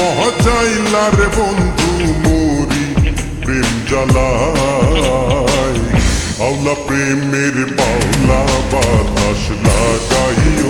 মহাচাইলার বন্ধু মোরি প্রেম জ্বালায়। আওলা প্রেমের বাউলা বাতাস লাগাইও।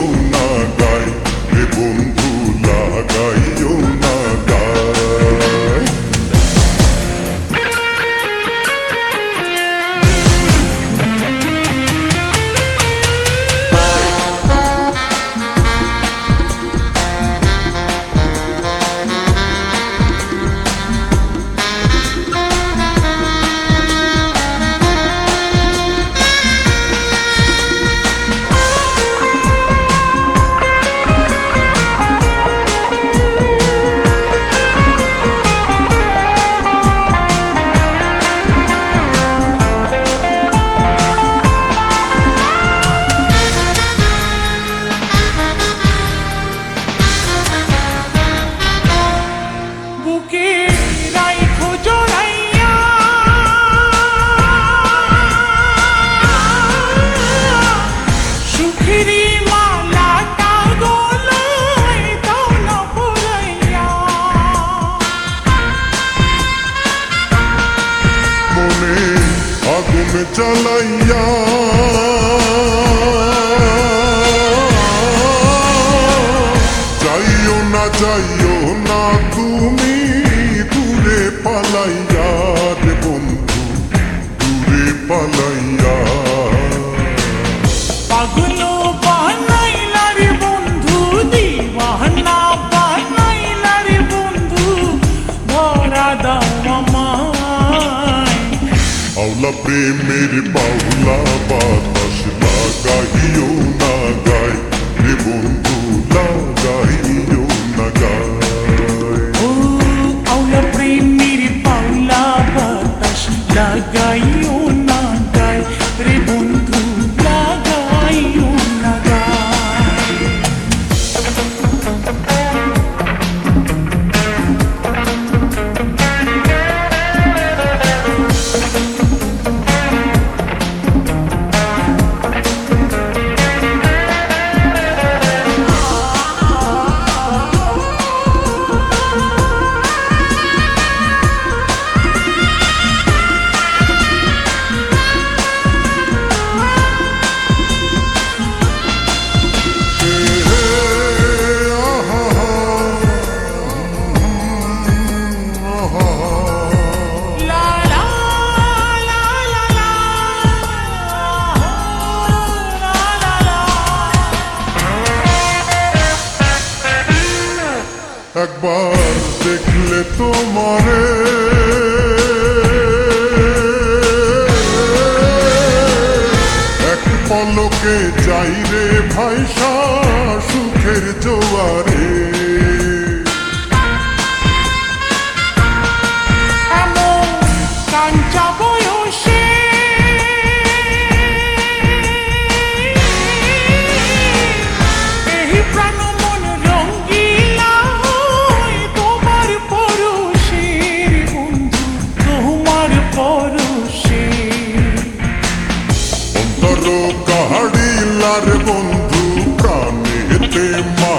চালাইয়া যাইও না যাইও না তুমি দূরে পালাইয়া রে বন্ধু দূরে পালাই বাউলা প্রেমের বাউলা বাতাস লাগাইও। একবার দেখলে তোমারে। এক পলকে যাই রে ভাইসা সুখের জোয়ারে।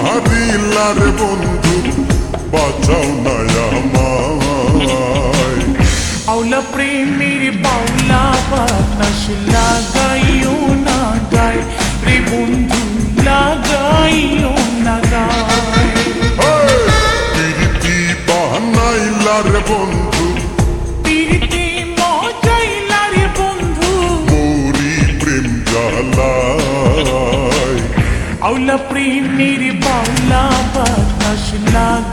হারিলার বন্ধু বাঁচাও না আমায়। আওলা প্রেমের বাউলা বাতাস ফুল প্রেমের বাংলা বাতাস লাগ